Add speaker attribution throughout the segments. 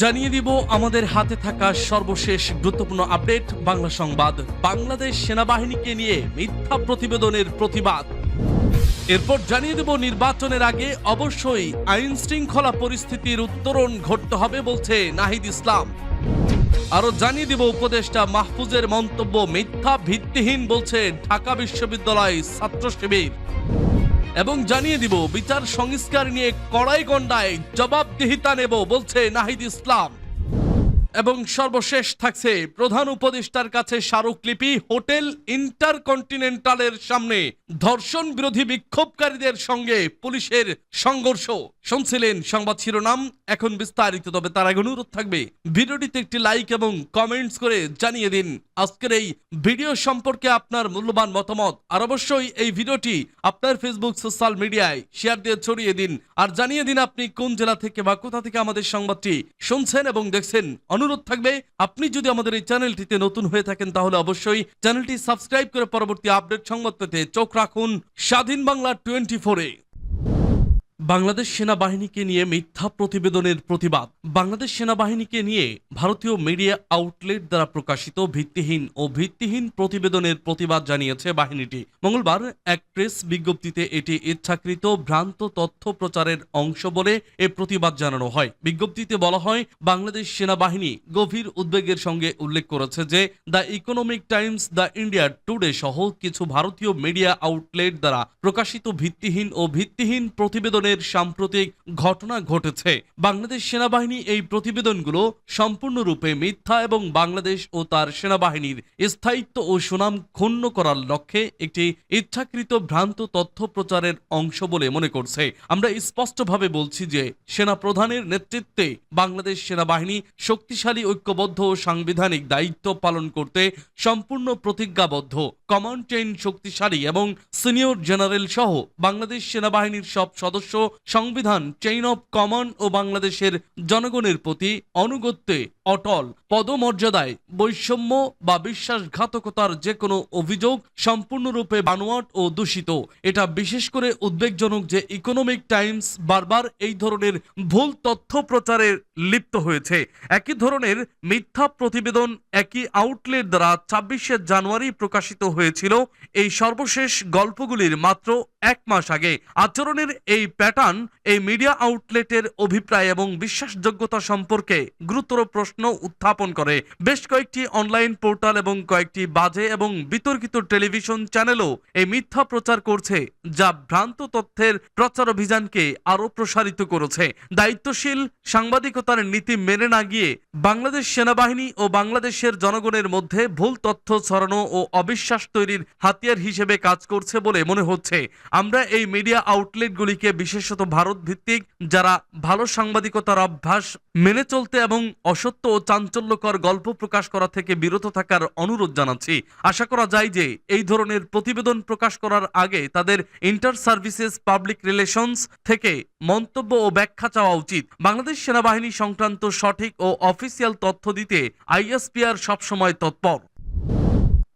Speaker 1: জানিয়ে দিব আমাদের হাতে থাকা সর্বশেষ গুরুত্বপূর্ণ আপডেট, বাংলা সংবাদ, বাংলাদেশ সেনাবাহিনীকে নিয়ে মিথ্যা প্রতিবেদনের প্রতিবাদ। এরপর জানিয়ে দেব নির্বাচনের আগে অবশ্যই আইন শৃঙ্খলা পরিস্থিতির উত্তরণ ঘটতে হবে বলছে নাহিদ ইসলাম। আরও জানিয়ে দিব উপদেষ্টা মাহফুজের মন্তব্য মিথ্যা ভিত্তিহীন বলছে ঢাকা বিশ্ববিদ্যালয় ছাত্র শিবির এবং জানিয়ে দিব, বিচার সংস্কার নিয়ে কড়াই গন্ডায় জবাবদিহিতা নেব বলছে নাহিদ ইসলাম। এবং সর্বশেষ থাকছে, প্রধান উপদেষ্টার কাছে স্মারকলিপি হোটেল ইন্টারকন্টিনেন্টালের সামনে ধর্ষণ বিরোধী বিক্ষোভকারীদের সঙ্গে পুলিশের সংঘর্ষ। শুনছিলেন সংবাদ শিরোনাম, এখন বিস্তারিত। তবে তার আগে অনুরোধ থাকবে, ভিডিওটিতে একটি লাইক এবং কমেন্টস করে জানিয়ে দিন। আজকের এই ভিডিও সম্পর্কে আপনার মূল্যবান মতামত, আর অবশ্যই এই ভিডিওটি আপনার ফেসবুক সোশ্যাল মিডিয়ায় শেয়ার দিয়ে ছড়িয়ে দিন, আর জানিয়ে দিন আপনি কোন জেলা থেকে বা কোথা থেকে আমাদের সংবাদটি শুনছেন এবং দেখছেন। অনুরোধ থাকবে, আপনি যদি আমাদের এই চ্যানেলটিতে নতুন হয়ে থাকেন, তাহলে অবশ্যই চ্যানেলটি সাবস্ক্রাইব করে পরবর্তী আপডেট সংবাদ পেতে চোখ রাখুন স্বাধীন বাংলা টোয়েন্টি ফোরে বাংলাদেশ সেনাবাহিনীকে নিয়ে মিথ্যা প্রতিবেদনের প্রতিবাদ। বাংলাদেশ সেনাবাহিনীকে নিয়ে ভারতীয় মিডিয়া আউটলেট দ্বারা প্রকাশিত ভিত্তিহীন ও ভিত্তিহীন প্রতিবেদনের প্রতিবাদ জানিয়েছে বাহিনীটি। মঙ্গলবার এক প্রেস বিজ্ঞপ্তিতে এটি ইচ্ছাকৃত ভ্রান্ত তথ্য প্রচারের অংশ বলে এ প্রতিবাদ জানানো হয়। বিজ্ঞপ্তিতে বলা হয়, বাংলাদেশ সেনাবাহিনী গভীর উদ্বেগের সঙ্গে উল্লেখ করেছে যে, the Economic Times, the India Today সহ কিছু ভারতীয় মিডিয়া আউটলেট দ্বারা প্রকাশিত ভিত্তিহীন ও ভিত্তিহীন প্রতিবেদনের সাম্প্রতিক ঘটনা ঘটেছে। বাংলাদেশ সেনাবাহিনী এই প্রতিবেদনগুলো সম্পূর্ণরূপে মিথ্যা এবং বাংলাদেশ ও তার সেনাবাহিনীর স্থায়িত্ব ও সুনাম ক্ষুণ্ণ করার লক্ষ্যে একটি ইচ্ছাকৃত ভ্রান্ত তথ্য প্রচারের অংশ বলে মনে করছে। আমরা স্পষ্টভাবে বলছি যে সেনা প্রধানের নেতৃত্বে বাংলাদেশ সেনাবাহিনী শক্তিশালী, ঐক্যবদ্ধ ও সাংবিধানিক দায়িত্ব পালন করতে সম্পূর্ণ প্রতিজ্ঞাবদ্ধ। কমান্ড চেইন শক্তিশালী এবং সিনিয়র জেনারেল সহ বাংলাদেশ সেনাবাহিনীর সব সদস্য সংবিধান চেইন অব কমান্ড ও বাংলাদেশের জনগণের প্রতি অনুগত্যে অটল, পদমর্যাদায় বৈষম্য বা বিশ্বাসঘাতকতার যে কোনো অভিযোগ সম্পূর্ণরূপে বানোয়াট ও দূষিত। এটা বিশেষ করে উদ্বেগজনক যে ইকোনমিক টাইমস বারবার এই ধরনের ভুল তথ্য প্রচারে লিপ্ত হয়েছে। একই ধরনের মিথ্যা প্রতিবেদন একই আউটলেট দ্বারা ছাব্বিশে জানুয়ারি প্রকাশিত হয়েছিল। এই সর্বশেষ গল্পগুলির মাত্র এক মাস আগে আচরণের এই প্যাটার্ন এই মিডিয়া আউটলেটের অভিপ্রায় এবং বিশ্বাসযোগ্যতা সম্পর্কে গুরুতর প্রশ্ন উত্থাপন করে। বেশ কয়েকটি অনলাইন পোর্টাল এবং কয়েকটি বাজে এবং বিতর্কিত টেলিভিশন চ্যানেলও এই মিথ্যা প্রচার করছে, যা ভ্রান্ত তথ্যের প্রচার অভিযানকে আরও প্রসারিত করেছে। দায়িত্বশীল সাংবাদিকতার নীতি মেনে না গিয়ে বাংলাদেশ সেনাবাহিনী ও বাংলাদেশের জনগণের মধ্যে ভুল তথ্য ছড়ানো ও অবিশ্বাস তৈরির হাতিয়ার হিসেবে কাজ করছে বলে মনে হচ্ছে। আমরা এই মিডিয়া আউটলেটগুলিকে বিশেষত ভারত ভিত্তিক, যারা ভালো সাংবাদিকতার অভ্যাস মেনে চলতে এবং অসত্য ও চাঞ্চল্যকর গল্প প্রকাশ করা থেকে বিরত থাকার অনুরোধ জানাচ্ছি। আশা করা যায় যে এই ধরনের প্রতিবেদন প্রকাশ করার আগে তাদের ইন্টার সার্ভিসেস পাবলিক রিলেশনস থেকে মন্তব্য ও ব্যাখ্যা চাওয়া উচিত। বাংলাদেশ সেনাবাহিনী সংক্রান্ত সঠিক ও অফিসিয়াল তথ্য দিতে আইএসপিআর সবসময় তৎপর।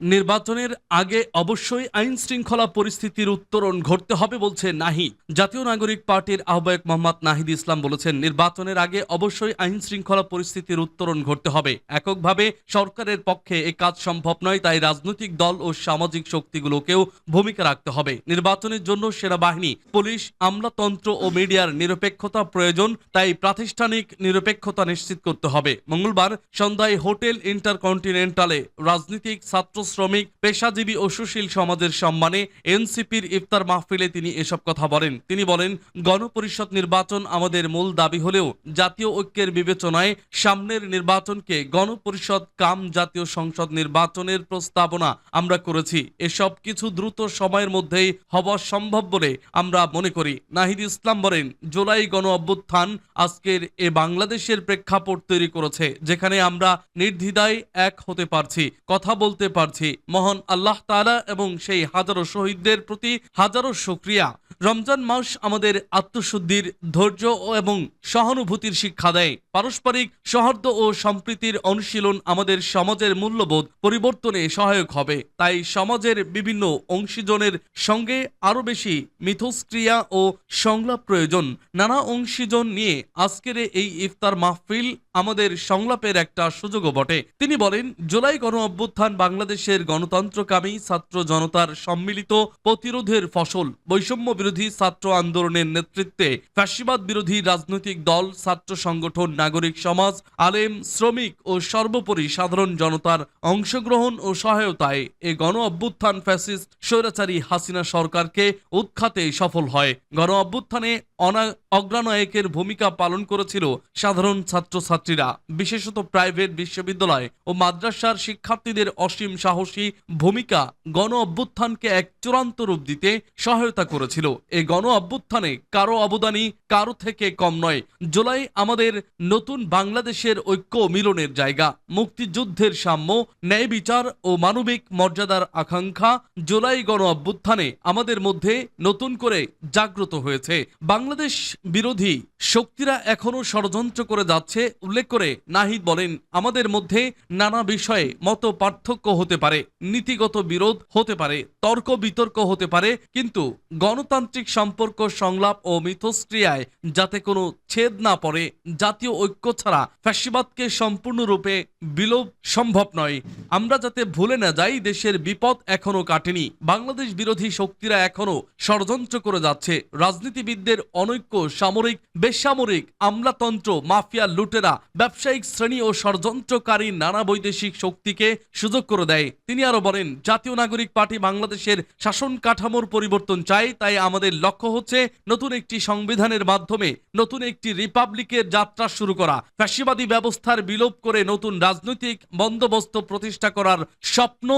Speaker 1: নির্বাচনের আগে অবশ্যই আইন শৃঙ্খলা পরিস্থিতির উত্তরণ ঘটতে হবে বলছে নাহিদ। জাতীয় নাগরিক পার্টির আহ্বায়ক মোহাম্মদ নাহিদ ইসলাম বলেছেন, নির্বাচনের আগে অবশ্যই আইন শৃঙ্খলা পরিস্থিতির উত্তরণ ঘটতে হবে। এককভাবে সরকারের পক্ষে এ কাজ সম্ভব নয়, তাই রাজনৈতিক দল ও সামাজিক শক্তিগুলোকেও ভূমিকা রাখতে হবে। নির্বাচনের জন্য সেনাবাহিনী, পুলিশ, আমলাতন্ত্র ও মিডিয়ার নিরপেক্ষতা প্রয়োজন, তাই প্রাতিষ্ঠানিক নিরপেক্ষতা নিশ্চিত করতে হবে। মঙ্গলবার সন্ধ্যায় হোটেল ইন্টারকন্টিনেন্টালে রাজনীতিক ছাত্র শ্রমিক, পেশাজীবী ও সুশীল সমাজের সম্মানে এনসিপির ইফতার মাহফিলে তিনি এসব কথা বলেন। তিনি বলেন, গণপরিষদ নির্বাচন আমাদের মূল দাবি হলেও জাতীয় ঐক্যের বিবেচনায় সামনের নির্বাচনকে গণপরিষদ কাম জাতীয় সংসদ নির্বাচনের প্রস্তাবনা আমরা করেছি। এসব কিছু দ্রুত সময়ের মধ্যেই হওয়া সম্ভব বলে আমরা মনে করি। নাহিদ ইসলাম বলেন, জুলাই গণ অভ্যুত্থান আজকের এ বাংলাদেশের প্রেক্ষাপট তৈরি করেছে, যেখানে আমরা নির্দ্বিধায় এক হতে পারছি, কথা বলতে পারছি মহান আল্লাহ তালা এবং সেই হাজারো শহীদদের প্রতি হাজারো শুক্রিয়া। রমজান মাস আমাদের আত্মশুদ্ধির ধৈর্য এবং সহানুভূতির শিক্ষা দেয়। পারস্পরিক সৌহার্দ্য ও সম্প্রীতির অনুশীলন আমাদের সমাজের মূল্যবোধ পরিবর্তনে সহায়ক হবে। তাই সমাজের বিভিন্ন অংশীজনের সঙ্গে আরও বেশি মিথস্ক্রিয়া ও সংলাপ প্রয়োজন। নানা অংশীজন নিয়ে আজকের এই ইফতার মাহফিল আমাদের সংলাপের একটা সুযোগও বটে। তিনি বলেন, জুলাই গণ অভ্যুত্থান বাংলাদেশের গণতন্ত্রকামী ছাত্র জনতার সম্মিলিত প্রতিরোধের ফসল। বৈষম্য বিরোধী ছাত্র আন্দোলনের নেতৃত্বে ফ্যাসিবাদ বিরোধী রাজনৈতিক দল, ছাত্র সংগঠন নাগরিক সমাজ, আলেম, শ্রমিক ও সর্বোপরি সাধারণ জনতার অংশগ্রহণ ও সহায়তায় এ গণ অভ্যুত্থান ফ্যাসিস্ট স্বৈরাচারী হাসিনা সরকারকে উৎখাতে সফল হয়। গণ অভ্যুত্থানে অনা অগ্রানায়কের ভূমিকা পালন করেছিল সাধারণ ছাত্রছাত্রীরা, বিশেষত প্রাইভেট বিশ্ববিদ্যালয় ও মাদ্রাসার শিক্ষার্থীদের অসীম সাহসী ভূমিকা গণ অভ্যুত্থানকে এক চূড়ান্ত রূপ দিতে সহায়তা করেছিল। এই গণ অভ্যুত্থানে কারও অবদানই কারও থেকে কম নয়। জুলাই আমাদের নতুন বাংলাদেশের ঐক্য মিলনের জায়গা। মুক্তিযুদ্ধের সাম্য, ন্যায় বিচার ও মানবিক মর্যাদার আকাঙ্ক্ষা জুলাই গণ অভ্যুত্থানে আমাদের মধ্যে নতুন করে জাগ্রত হয়েছে। বাংলাদেশ বিরোধী শক্তিরা এখনও ষড়যন্ত্র করে যাচ্ছে, উল্লেখ করে নাহিদ বলেন, আমাদের মধ্যে নানা বিষয়ে মত পার্থক্য হতে পারে, নীতিগত বিরোধ হতে পারে, তর্ক বিতর্ক হতে পারে, কিন্তু গণতান্ত্রিক সম্পর্ক, সংলাপ ও মিথস্ক্রিয়ায় যাতে কোনো ছেদ না পড়ে, জাতীয় ঐক্য ছাড়া ফ্যাসিবাদকে সম্পূর্ণরূপে বিলোপ সম্ভব নয়। আমরা যাতে ভুলে না যাই, দেশের বিপদ এখনও কাটেনি। বাংলাদেশ বিরোধী শক্তিরা এখনও ষড়যন্ত্র করে যাচ্ছে। রাজনীতিবিদদের অনৈক্য, সামরিক বেসামরিক, আমলাতন্ত্র, মাফিয়া লুটেরা, ব্যবসায়িক শ্রেণি ও ষড়যন্ত্রকারী নানা বৈদেশিক শক্তিকে সুযোগ করে দেয়। তিনি আরও বলেন, জাতীয় নাগরিক পার্টি বাংলাদেশের শাসন কাঠামোর পরিবর্তন চায় তাই আমাদের লক্ষ্য হচ্ছে নতুন একটি সংবিধানের মাধ্যমে নতুন একটি রিপাবলিকের যাত্রা শুরু করা, ফ্যাসিবাদী ব্যবস্থার বিলোপ করে নতুন রাজনৈতিক বন্দোবস্ত প্রতিষ্ঠা করার স্বপ্ন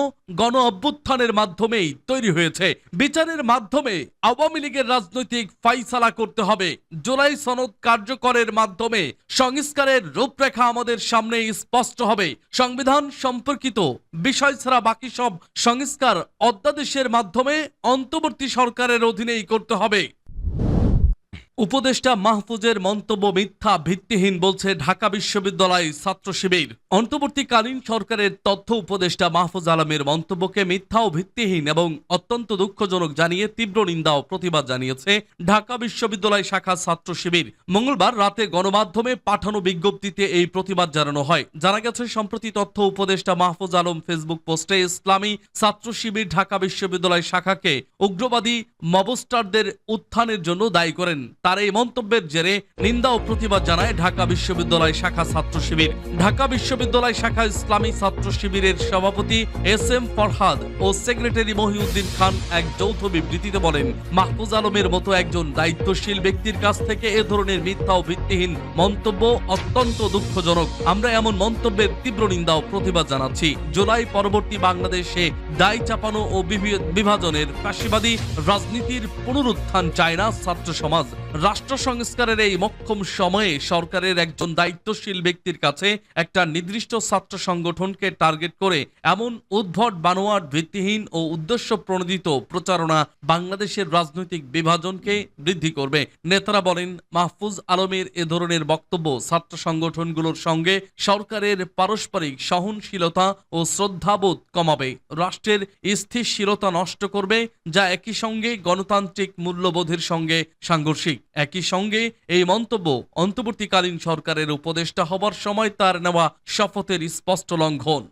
Speaker 1: গণ অভ্যুত্থানের মাধ্যমেই তৈরি হয়েছে। বিচারের মাধ্যমে আওয়ামী লীগের রাজনৈতিক ফাইসালা করতে হবে। জুলাই সনদ কার্যকরের মাধ্যমে সংস্কারের রূপরেখা আমাদের সামনে স্পষ্ট হবে। সংবিধান সম্পর্কিত বিষয় ছাড়া বাকি সব সংস্কার অধ্যাদেশের মাধ্যমে অন্তর্বর্তী সরকারের অধীনেই করতে হবে। উপদেষ্টা মাহফুজের মন্তব্য মিথ্যা ভিত্তিহীন বলছে ঢাকা বিশ্ববিদ্যালয় ছাত্র শিবির। অন্তর্বর্তীকালীন সরকারের তথ্য উপদেষ্টা মাহফুজ আলমের মন্তব্যকে মিথ্যা ও ভিত্তিহীন এবং অত্যন্ত দুঃখজনক জানিয়ে তীব্র নিন্দা ও প্রতিবাদ জানিয়েছে ঢাকা বিশ্ববিদ্যালয় শাখা ছাত্র শিবির। মঙ্গলবার রাতে গণমাধ্যমে পাঠানো বিজ্ঞপ্তিতে এই প্রতিবাদ জানানো হয়। জানা গেছে, সম্প্রতি তথ্য উপদেষ্টা মাহফুজ আলম ফেসবুক পোস্টে ইসলামী ছাত্র শিবির ঢাকা বিশ্ববিদ্যালয় শাখাকে উগ্রবাদী মবস্টারদের উত্থানের জন্য দায়ী করেন। তার এই মন্তব্যের জেরে নিন্দা ও প্রতিবাদ জানায় ঢাকা বিশ্ববিদ্যালয় শাখা ছাত্র শিবির। ঢাকা বিশ্ববিদ্যালয় শাখা ইসলামী ছাত্র শিবিরের সভাপতি এস এম ফরহাদ ও সেক্রেটারি মহিউদ্দিন খান এক যৌথ বিবৃতিতে বলেন, মাহফুজ আলমের মতো একজন দায়িত্বশীল ব্যক্তির কাছ থেকে এ ধরনের মিথ্যা ও ভিত্তিহীন মন্তব্য অত্যন্ত দুঃখজনক। আমরা এমন মন্তব্যের তীব্র নিন্দা ও প্রতিবাদ জানাচ্ছি। জুলাই পরবর্তী বাংলাদেশে দায় চাপানো ও বিভি- বিভাজনের ফ্যাসিবাদী রাজনীতির পুনরুত্থান চায় না ছাত্র সমাজ। রাষ্ট্র সংস্কারের এই মক্ষম সময়ে সরকারের একজন দায়িত্বশীল ব্যক্তির কাছে একটা নির্দিষ্ট ছাত্র সংগঠনকে টার্গেট করে এমন উদ্ভট বানোয়াট ভিত্তিহীন ও উদ্দেশ্য প্রণোদিত প্রচারণা বাংলাদেশের রাজনৈতিক বিভাজনকে বৃদ্ধি করবে। নেতারা বলেন, মাহফুজ আলমের এ ধরনের বক্তব্য ছাত্র সংগঠনগুলোর সঙ্গে সরকারের পারস্পরিক সহনশীলতা ও শ্রদ্ধাবোধ কমাবে। রাষ্ট্রের স্থিরশীলতা নষ্ট করবে, যা একই সঙ্গে গণতান্ত্রিক মূল্যবোধের সঙ্গে সাংঘর্ষিক। একই সঙ্গে এই মন্তব্য অন্তর্বর্তীকালীন সরকারের উপদেষ্টা হবার সময় তার নেওয়া শপথের স্পষ্ট লঙ্ঘন।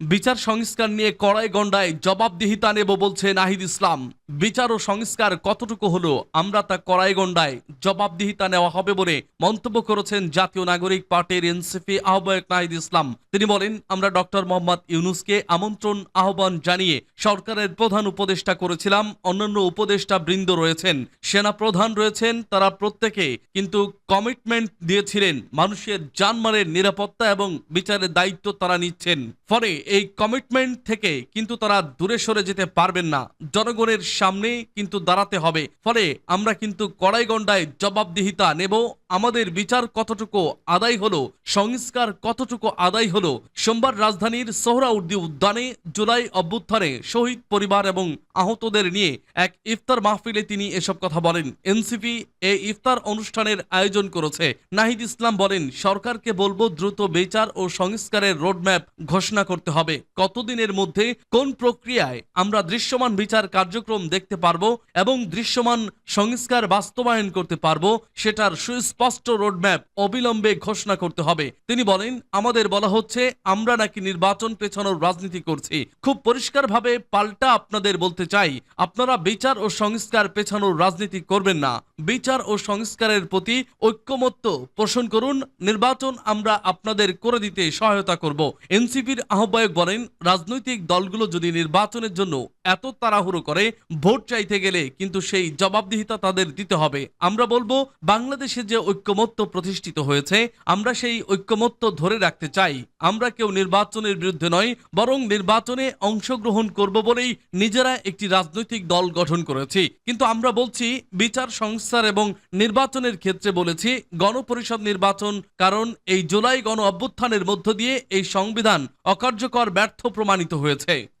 Speaker 1: বিচার সংস্কার নিয়ে কড়াই গন্ডায় জবাবদিহিতা নেব বলছে নাহিদ ইসলাম। বিচার ও সংস্কার কতটুকু হলো, আমরা তা কড়াই গন্ডায় জবাবদিহিতা নেওয়া হবে বলে মন্তব্য করেছেন জাতীয় নাগরিক পার্টির এনসিপি আহ্বায়ক নাহিদ ইসলাম। তিনি বলেন, আমরা ডক্টর মোহাম্মদ ইউনুসকে আমন্ত্রণ, আহ্বান জানিয়ে সরকারের প্রধান উপদেষ্টা করেছিলাম, অন্যান্য উপদেষ্টা বৃন্দ রয়েছেন, সেনা প্রধান রয়েছেন, তারা প্রত্যেকে কিন্তু কমিটমেন্ট দিয়েছিলেন, মানুষের জানমালের নিরাপত্তা এবং বিচারের দায়িত্ব তারা নিচ্ছেন। ফলে এই কমিটমেন্ট থেকে কিন্তু তারা দূরে সরে যেতে পারবেন না। জনগণের সামনেই কিন্তু দাঁড়াতে হবে। ফলে আমরা কিন্তু কড়াইগন্ডায় জবাবদিহিতা নেব। আমাদের বিচার কতটুকু আদায় হলো, সংস্কার কতটুকু আদায় হলো, সোমবার রাজধানীর সোহরাউদ্দি উদ্যানে জুলাই অভ্যুত্থানে শহীদ পরিবার এবং আহতদের নিয়ে এক ইফতার মাহফিলে তিনি এসব কথা বলেন। এনসিপি এই ইফতার অনুষ্ঠানের আয়োজন করেছে। নাহিদ ইসলাম বলেন, সরকারকে বলব দ্রুত বিচার ও সংস্কারের রোডম্যাপ ঘোষণা করতে হবে। কতদিনের মধ্যে কোন প্রক্রিয়ায় আমরা দৃশ্যমান বিচার কার্যক্রম দেখতে পারব এবং দৃশ্যমান সংস্কার বাস্তবায়ন করতে পারব, সেটার সুস্পষ্ট রোডম্যাপ অবিলম্বে ঘোষণা করতে হবে। তিনি বলেন, আমাদের বলা হচ্ছে, আমরা নাকি নির্বাচন পেছানোর রাজনীতি করছি। খুব পরিষ্কারভাবে পাল্টা আপনাদের বলতে চাই, আপনারা বিচার ও সংস্কার পেছানোর রাজনীতি করবেন না। বিচার ও সংস্কারের প্রতি ঐক্যমত্য পোষণ করুন, নির্বাচন আমরা আপনাদের করে দিতে সহায়তা করব। এনসিপির আহ্বায়ক বলেন, রাজনৈতিক দলগুলো যদি নির্বাচনের জন্য এত তাড়াহুড়ো করে, ভোট চাইতে গেলে কিন্তু সেই জবাবদিহিতা তাদের দিতে হবে। আমরা বলব, বাংলাদেশে যে ঐক্যমত্য প্রতিষ্ঠিত হয়েছে, আমরা সেই ঐক্যমত্য ধরে রাখতে চাই। আমরা কেউ নির্বাচনের বিরুদ্ধে নয়, বরং নির্বাচনে অংশগ্রহণ করব বলেই নিজেরা একটি রাজনৈতিক দল গঠন করেছি। কিন্তু আমরা বলছি, বিচার সংস্থার এবং নির্বাচনের ক্ষেত্রে বলেছি, গণপরিষদ নির্বাচন, কারণ এই জুলাই গণ অভ্যুত্থানের মধ্য দিয়ে এই সংবিধান অকার্যকর ব্যর্থ প্রমাণিত হয়েছে।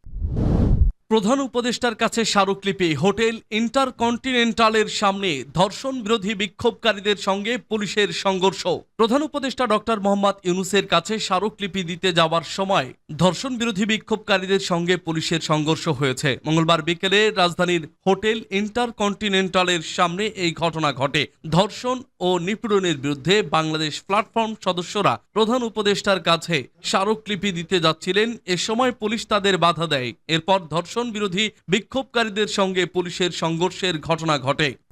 Speaker 1: প্রধান উপদেষ্টার কাছে স্মারকলিপি, হোটেল ইন্টারকন্টিনেন্টালের সামনে ধর্ষণ বিরোধী বিক্ষোভকারীদের সঙ্গে পুলিশের সংঘর্ষ। প্রধান উপদেষ্টা ডক্টর মোহাম্মদ ইউনুসের কাছে স্মারকলিপি দিতে যাওয়ার সময় ধর্ষণ বিরোধী বিক্ষোভকারীদের সঙ্গে পুলিশের সংঘর্ষ হয়েছে। মঙ্গলবার বিকেলে রাজধানীর হোটেল ইন্টারকন্টিনেন্টালের সামনে এই ঘটনা ঘটে। ধর্ষণ ও নিপীড়নের বিরুদ্ধে বাংলাদেশ প্ল্যাটফর্ম সদস্যরা প্রধান উপদেষ্টার কাছে স্মারকলিপি দিতে যাচ্ছিলেন। এ সময় পুলিশ তাদের বাধা দেয়। এরপর ধর্ষণ বিরোধী বিক্ষোভকারীদের সঙ্গে পুলিশের সংঘর্ষের ঘটনা ঘটে।